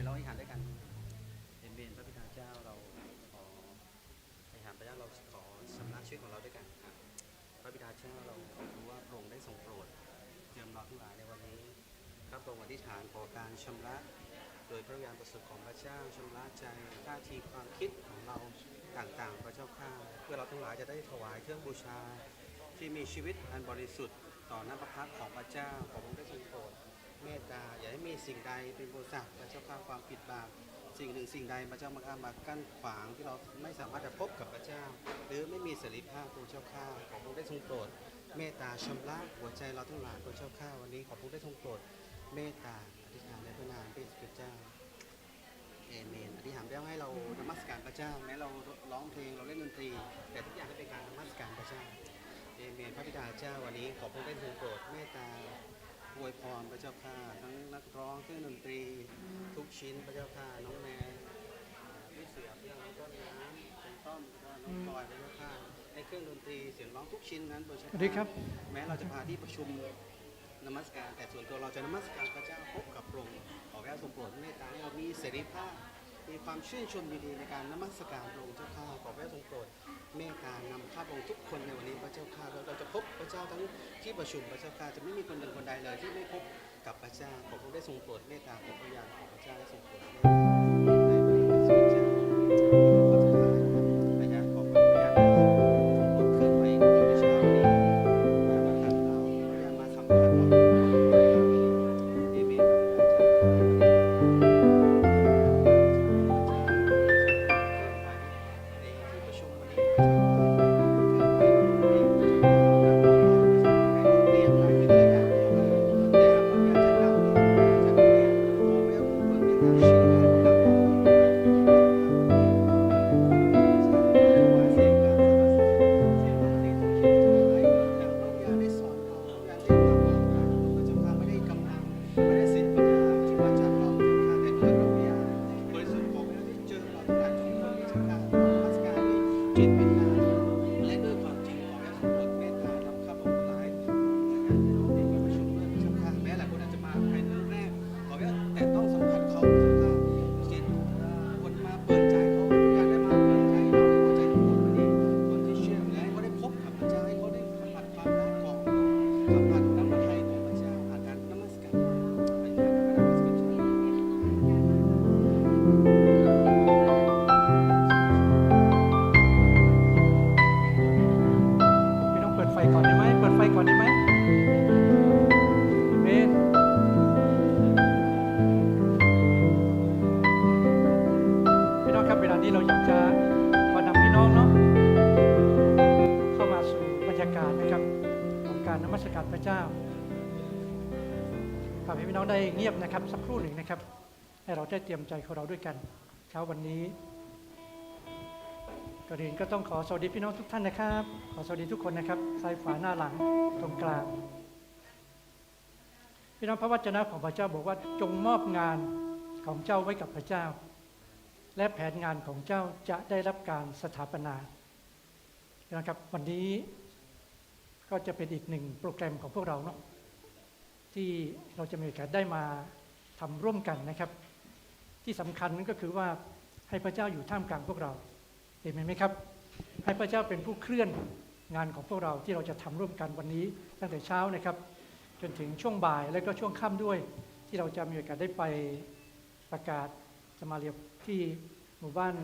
ดี๋ยวเราอธิษฐานด้วยกันเอเมนพระบิดาเจ้าเราขออธิษฐานพระเจ้าเราขอชำระชีวิตของเราด้วยกันครับพระบิดาเจ้าเรารู้ว่าพระองค์ได้ทรงโปรดเจิมเราทั้งหลายในวันนี้ข้าพระองค์อธิษฐานขอการชำระโดยพระญาณบริสุทธิ์ของพระเจ้าชำระใจท่าทีความคิดของเราต่างๆ พระเจ้าข้าเพื่อเราทั้งหลายจะได้ถวายเครื่องบูชา ที่มีชีวิตอันบริสุทธิ์ต่อหน้าพระพักตร์ของพระเจ้าขอพระอง มตตา อย่าให้มีสิ่งใดเป็นโบสักพระเจ้าข้าความผิดบาปสิ่งหนึ่งสิ่งใดพระเจ้ามาอามากั้นขวางที่เราไม่สามารถจะพบกับพระเจ้า หรือไม่มีเสรีภาพพระเจ้าข้าขอพระองค์ได้ทรงโปรดเมตตาชำระหัวใจเราทั้งหลายพระเจ้าข้าวันนี้ขอพระองค์ได้ทรงโปรดเมตตาอธิษฐานในพระนามพระเยซูคริสต์เจ้าเอเมนอธิษฐานเรื่อให้เรานมัสการพระเจ้าแม้เราร้องเพลงเราเล่นดนตรี แต่ทุกอย่างก็เป็นการนมัสการพระเจ้าเอเมนพระบิดาเจ้าวันนี้ขอพระองค์ได้ทรงโปรดเมตตา อวยพรพระเจ้าข้าทั้งนักร้องเครื่องดนตรีทุกชิ้นพระเจ้าข้าน้องแมนพี่เสือเพื่อนน้องต้นน้ำคุณต้อมแล้วก็น้องพลอยพระเจ้าข้าในเครื่องดนตรีเสียงร้องทุกชิ้นนั้นพระเจ้าสวัสดีครับแม้เราจะพาที่ประชุมนมัสการ แต่ส่วนตัวเราจะนมัสการพระเจ้าพบกับพระองค์ขอพระเจ้าทรงโปรดเมตตาให้เรามีเสรีภาพ มีความชื่นชมยินดีในการนมัสการพระองค์เจ้าข้าขอพระทรงโปรดเมตตานำข้าพระองค์ทุกคนในวันนี้พระเจ้าข้าเราเราจะพบพระเจ้าทั้งที่ประชุมพระเจ้าข้าจะไม่มีคนหนึ่งคนใดเลยที่ไม่พบกับพระเจ้าขอพระองค์ได้ทรงโปรดเมตตาของพระยานของพระเจ้าได้ทรงโปรดในพระเยซูคริสต์เจ้า เวลานี้เราอยากจะขอนำพี่น้องเนาะเข้ามาสู่บรรยากาศนะครับของการนมัสการพระเจ้าขอให้พี่น้องได้เงียบนะครับ สักครู่หนึ่งนะครับ ให้เราได้เตรียมใจของเราด้วยกัน เช้าวันนี้ก่อนอื่นก็ต้องขอสวัสดีพี่น้องทุกท่านนะครับ ขอสวัสดีทุกคนนะครับซ้ายฝาหน้าหลังตรงกลางพี่น้องพระวจนะของพระเจ้าบอกว่าจงมอบงานของเจ้าไว้กับพระเจ้า และแผนงานของเจ้าจะได้รับการสถาปนาน้องครับ วันนี้ก็จะเป็นอีกหนึ่งโปรแกรมของพวกเราเนาะที่เราจะมีโอกาสได้มาทำร่วมกันนะครับ ที่สำคัญนั่นก็คือว่าให้พระเจ้าอยู่ท่ามกลางพวกเราเห็นไหมครับ ให้พระเจ้าเป็นผู้เคลื่อนงานของพวกเราที่เราจะทำร่วมกันวันนี้ตั้งแต่เช้านะครับ จนถึงช่วงบ่ายและก็ช่วงค่ำด้วย ที่เราจะมีโอกาสได้ไปประกาศ สมาเรียบที่หมู่บ้าน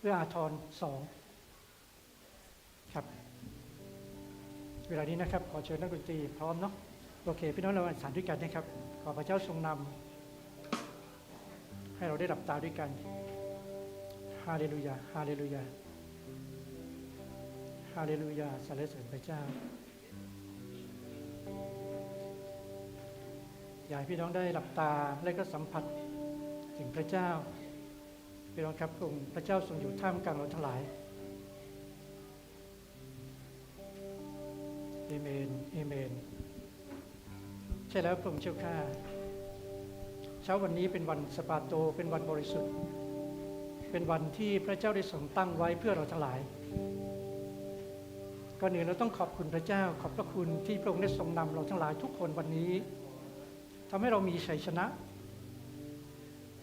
เอื้ออาทรสองครับ เวลานี้นะครับ ขอเชิญนักดนตรีพร้อมเนาะโอเค พี่น้องเราอธิษฐานด้วยกันนะครับ ขอพระเจ้าทรงนำให้เราได้หลับตาด้วยกันฮาเลลูยาฮาเลลูยาฮาเลลูยาสรรเสริญพระเจ้า อยากพี่น้องได้หลับตาและก็สัมผัสถึงพระเจ้า พี่น้องครับพระองค์พระเจ้าทรงอยู่ท่ามกลางเราทั้งหลายเอเมนเอเมน ใช่แล้วพระองค์เจ้าข้าเช้าวันนี้เป็นวันสปาโตเป็นวันบริสุทธิ์ เป็นวันที่พระเจ้าได้ทรงตั้งไว้เพื่อเราทั้งหลายก่อนอื่นเราต้องขอบคุณพระเจ้า ขอบพระคุณที่พระองค์ได้ทรงนำเราทั้งหลายทุกคนวันนี้ทำให้เรามีชัยชนะ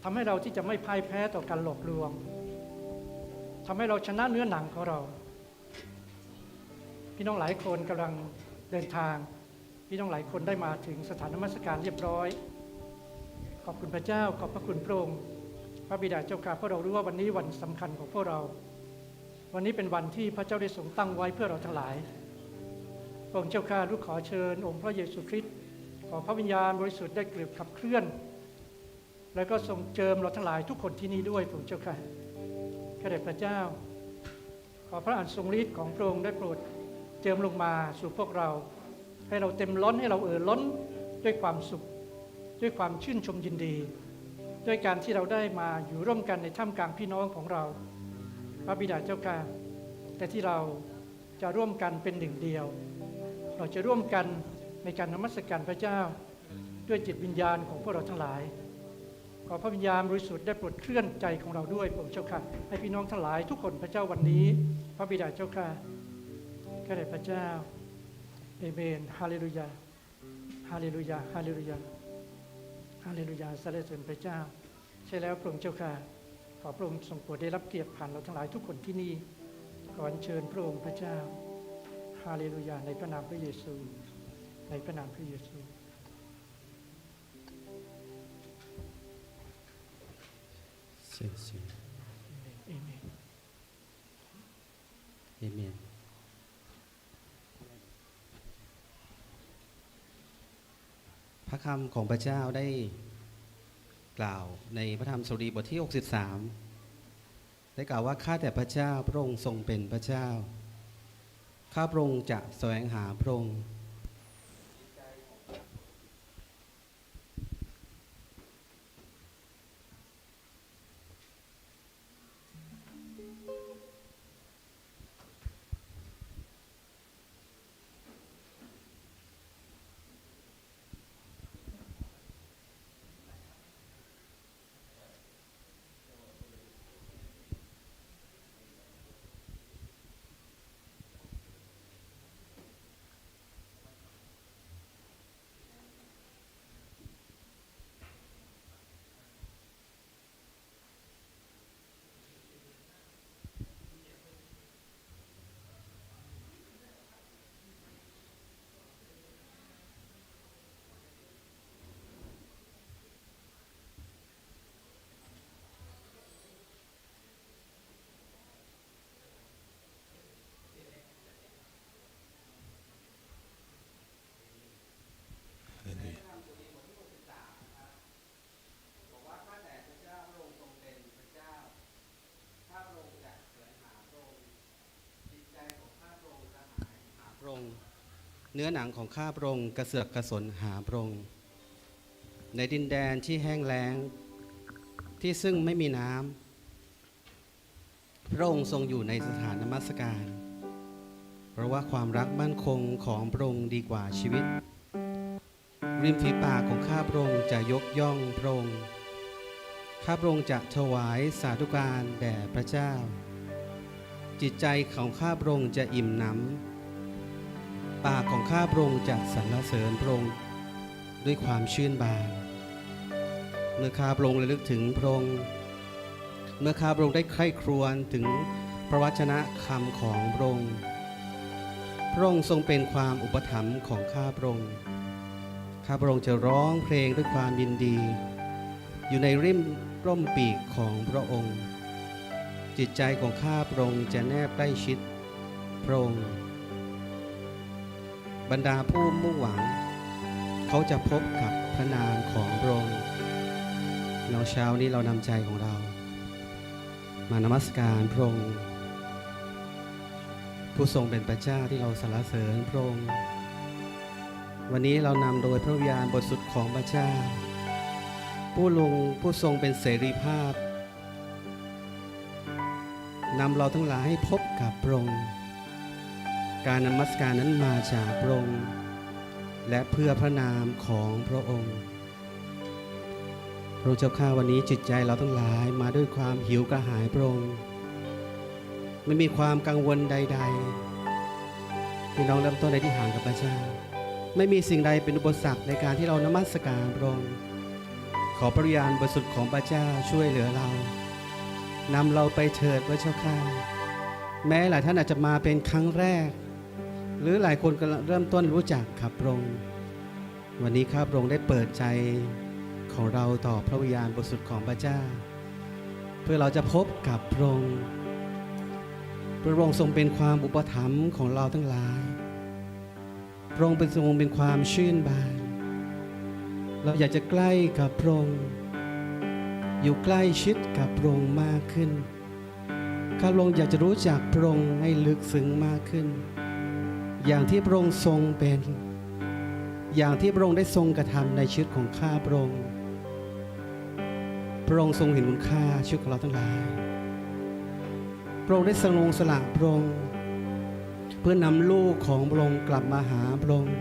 ทำให้เราที่จะไม่พ่ายแพ้ต่อการหลอกลวงทำให้เราชนะเนื้อหนังของเรา พี่น้องหลายคนกำลังเดินทาง พี่น้องหลายคนได้มาถึงสถานนมัสการเรียบร้อย ขอบคุณพระเจ้า ขอบพระคุณพระองค์พระบิดาเจ้าข้าเพราะเรารู้ว่าวันนี้วันสำคัญของพวกเรา วันนี้เป็นวันที่พระเจ้าได้ทรงตั้งไว้เพื่อเราทั้งหลายพระองค์เจ้าข้าลูกขอเชิญองค์พระเยซูคริสต์ขอพระวิญญาณบริสุทธิ์ได้เกลือบขับเคลื่อน แล้วก็ทรงเจิมเราทั้งหลายทุกคนที่นี่ด้วยพระเจ้าข้าข้าแต่พระเจ้า ขอพระอันทรงฤทธิ์ของพระองค์ได้โปรดเจิมลงมาสู่พวกเรา ให้เราเต็มล้นให้เราเอ่อล้นด้วยความสุข ด้วยความชื่นชมยินดี ด้วยการที่เราได้มาอยู่ร่วมกันในท่ามกลางพี่น้องของเรา พระบิดาเจ้าข้าแต่ที่เราจะร่วมกันเป็นหนึ่งเดียว เราจะร่วมกันในการนมัสการพระเจ้า ด้วยจิตวิญญาณของพวกเราทั้งหลาย ขอพระวิญญาณบริสุทธิ์ได้โปรดเคลื่อนใจของเราด้วยพระเจ้าค่ะ ให้พี่น้องทั้งหลายทุกคนพระเจ้าวันนี้ พระบิดาเจ้าค่ะข้าแต่พระเจ้าเอเมนฮาเลลูยาฮาเลลูยาฮาเลลูยาฮาเลลูยาสรรเสริญพระเจ้า ใช่แล้วพระองค์เจ้าค่ะขอพระองค์ทรงโปรดได้รับเกียรติผ่านเราทั้งหลายทุกคนที่นี่ขออัญเชิญพระองค์พระเจ้าฮาเลลูยาในพระนามพระเยซู ในพระนามพระเยซู เสียงเสียงเอเมนเอเมนพระคำของพระเจ้าได้กล่าวในพระธรรมสุรีบทที่ 63 ได้กล่าวว่าข้าแต่พระเจ้าพระองค์ทรงเป็นพระเจ้า ข้าพระองค์จะแสวงหาพระองค์ บอกว่าข้าแต่พระเจ้าพระองค์ทรงเป็นพระเจ้า ข้าพระองค์จะแสวงหาพระองค์จิตใจของข้าพระองค์กระหายหาพระองค์ เนื้อหนังของข้าพระองค์กระเสือกกระสนหาพระองค์ในดินแดนที่แห้งแล้ง ที่ซึ่งไม่มีน้ำพระองค์ทรงอยู่ในสถานนมัสการ เพราะว่าความรักมั่นคงของพระองค์ดีกว่าชีวิต ริมฝีปากของข้าพระองค์จะยกย่องพระองค์ข้าพระองค์จะถวายสาธุการแด่พระเจ้า จิตใจของข้าพระองค์จะอิ่มหนำ ปากของข้าพระองค์จะสรรเสริญพระองค์ด้วยความชื่นบาน เมื่อข้าพระองค์ระลึกถึงพระองค์ เมื่อข้าพระองค์ได้ใคร่ครวญถึงพระวจนะคำของพระองค์ พระองค์ทรงเป็นความอุปถัมภ์ของข้าพระองค์ ข้าพระองค์จะร้องเพลงด้วยความยินดี อยู่ในริมร่มปีกของพระองค์ จิตใจของข้าพระองค์จะแนบใกล้ชิดพระองค์ บรรดาผู้มุ่งหวัง เขาจะพบกับพระนามของพระองค์เราเช้านี้เรานำใจของเรา มานมัสการพระองค์ผู้ทรงเป็นพระเจ้าที่เราสรรเสริญพระองค์วันนี้เรานำโดยพระวิญญาณบทสุดของพระเจ้า ผู้ลงผู้ทรงเป็นเสรีภาพนำเราทั้งหลายให้พบกับพระองค์ การนมัสการนั้นมาจากพระองค์ และเพื่อพระนามของพระองค์ พระเจ้าข้าวันนี้จิตใจเราทั้งหลายมาด้วยความหิวกระหายพระองค์ ไม่มีความกังวลใด ๆ พี่น้องเริ่มต้นในที่ห่างกับพระเจ้า ไม่มีสิ่งใดเป็นอุปสรรคในการที่เรานมัสการพระองค์ ขอพระวิญญาณบริสุทธิ์ของพระเจ้าช่วยเหลือเรานำเราไปเถิดพระเจ้าข้าแม้หลายท่านอาจจะมาเป็นครั้งแรก หรือหลายคนกำลังเริ่มต้นรู้จักขับพระองค์วันนี้ข้าพระองค์ได้เปิดใจของเราต่อพระวิญญาณบริสุทธิ์ของพระเจ้า เพื่อเราจะพบกับพระองค์พระองค์ทรงเป็นความอุปถัมภ์ของเราทั้งหลาย พระองค์เป็นทรงเป็นความชื่นบาน เราอยากจะใกล้กับพระองค์อยู่ใกล้ชิดกับพระองค์มากขึ้นข้าพระองค์อยากจะรู้จักพระองค์ให้ลึกซึ้งมากขึ้น อย่างที่พระองค์ทรงเป็น อย่างที่พระองค์ได้ทรงกระทำในชีวิตของข้าพระองค์ พระองค์ทรงเห็นคุณค่าชีวิตของเราทั้งหลาย พระองค์ได้สรงสละพระองค์เพื่อนำลูกของพระองค์กลับมาหาพระองค์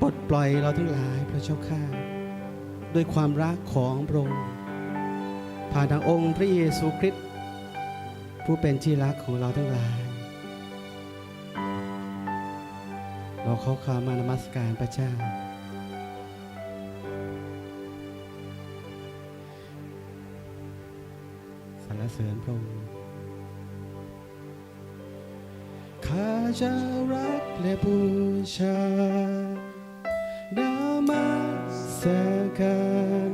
ปลดปล่อยเราทั้งหลายพระเจ้าข้าด้วยความรักของพระองค์ผ่านทางองค์พระเยซูคริสต์ผู้เป็นที่รักของเราทั้งหลาย เราขอขามานมัสการพระเจ้า สรรเสริญพระองค์ข้าจะรักและบูชานมัสการ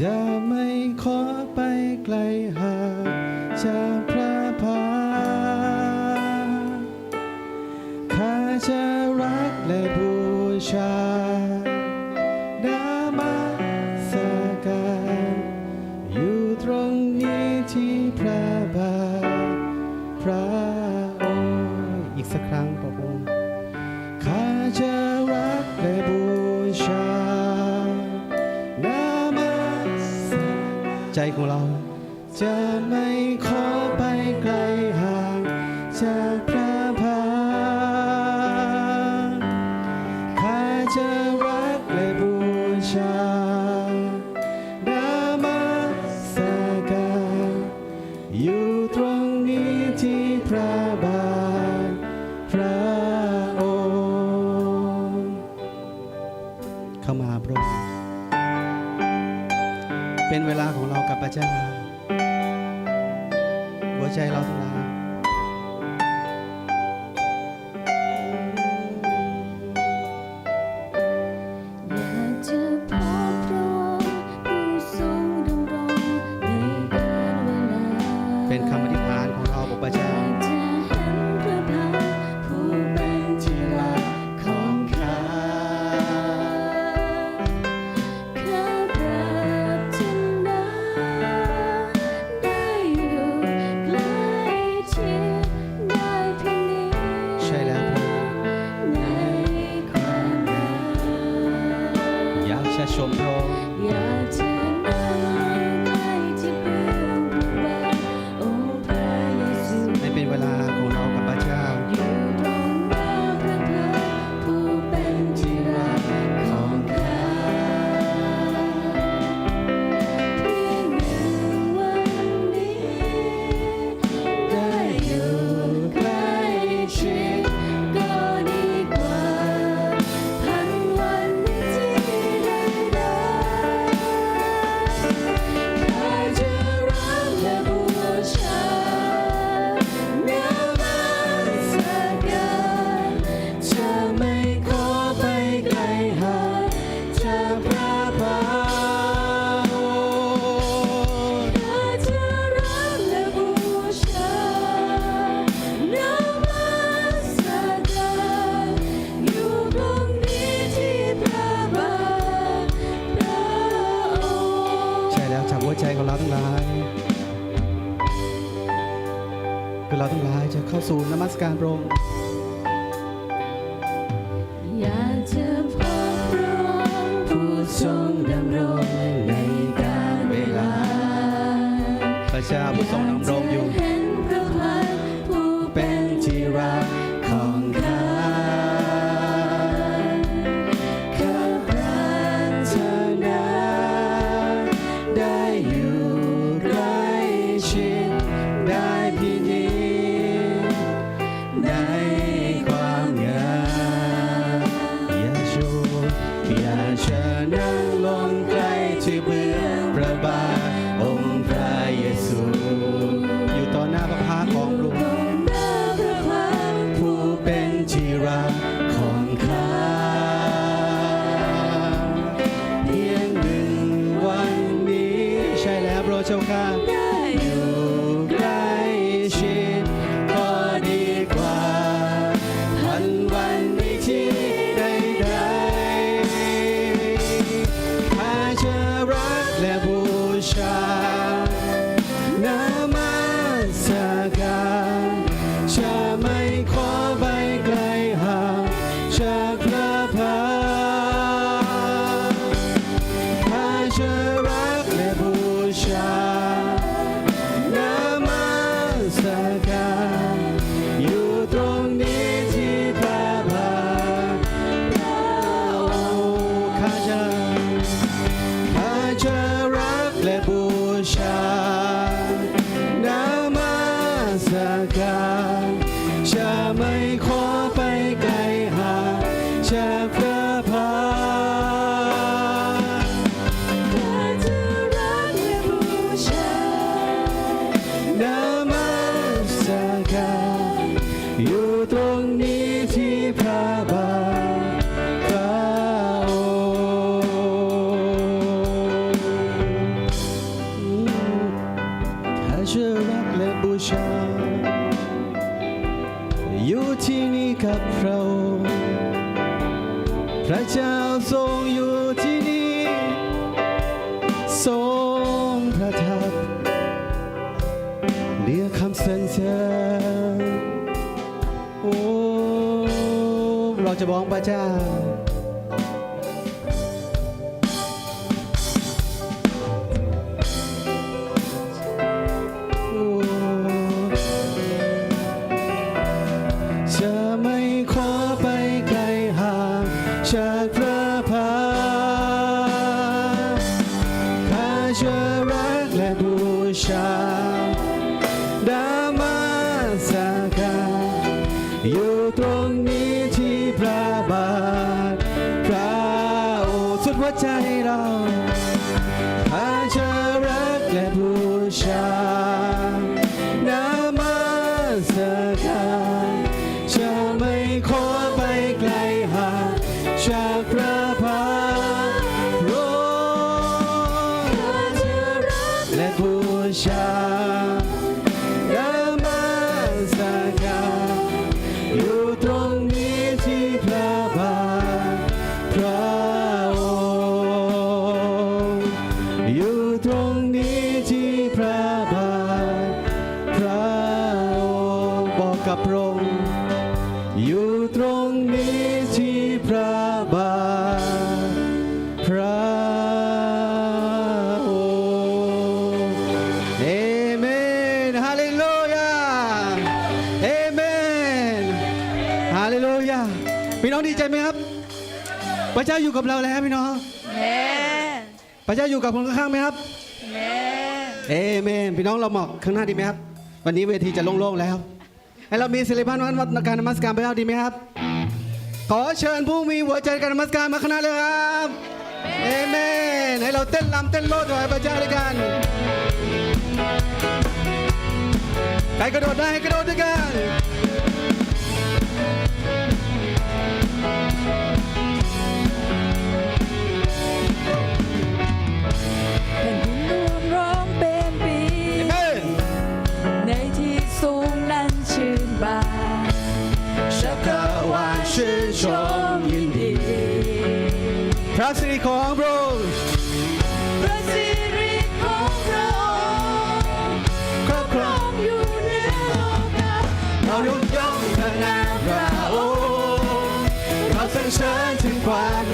จะไม่ขอไปไกลห หัวใจ สู่นมัสการพระองค์ ไม่ขอไปไกลหางจาก สรรเสริญโอ้เราจะบ้องพระเจ้า องค์สุ กกับพระองค์อยู่ตรงนี้ที่พระบาทพระองค์เอเมนฮาเลลูยาเอเมนฮาเลลูยาพี่น้องดีใจไหมครับ พระเจ้าอยู่กับเราแล้วพี่น้องแม่พระเจ้าอยู่กับคนข้างๆไหมครับแม่เอเมนพี่น้องเราหมอกข้างหน้าดีไหมครับ วันนี้เวทีจะโล่งๆแล้ว ให้เรามีศิลปะวันการนมัสการพระเจ้าดีไหมครับ ขอเชิญผู้มีหัวใจการนมัสการมาข้างหน้าเลยครับเอเมนให้เราเต้นรำเต้นโลดถวายพระเจ้าด้วยกันใครกระโดดได้ให้กระโดดด้วยกัน สิริของพระองค์พระสิริของพระองค์ครอบครองอยู่เหนือโลกาเรายกย่องพระนามพระองค์เราสรรเสริญถึงความ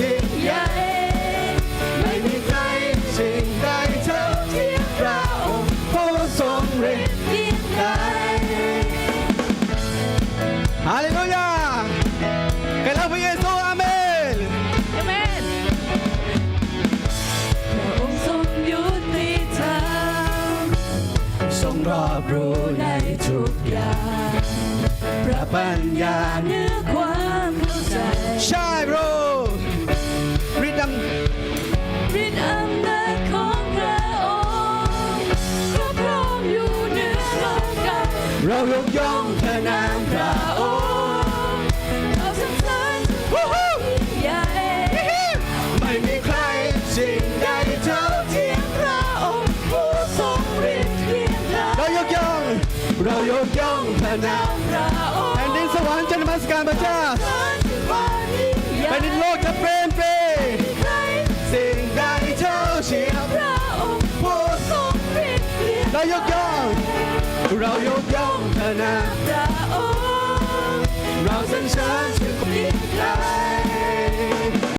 รงรอบรู้ในทุกอย่างพระปัญญาเหนือความเข้าใจ ใช่บรูริดำฤทธิ์อำนาจของพระองค์ครอบครองอยู่เหนือโลกาเรายกย่องพระนามพระองค์ เราโยกย่องพระนามพระองค์เราสรรเสริญถึงพระ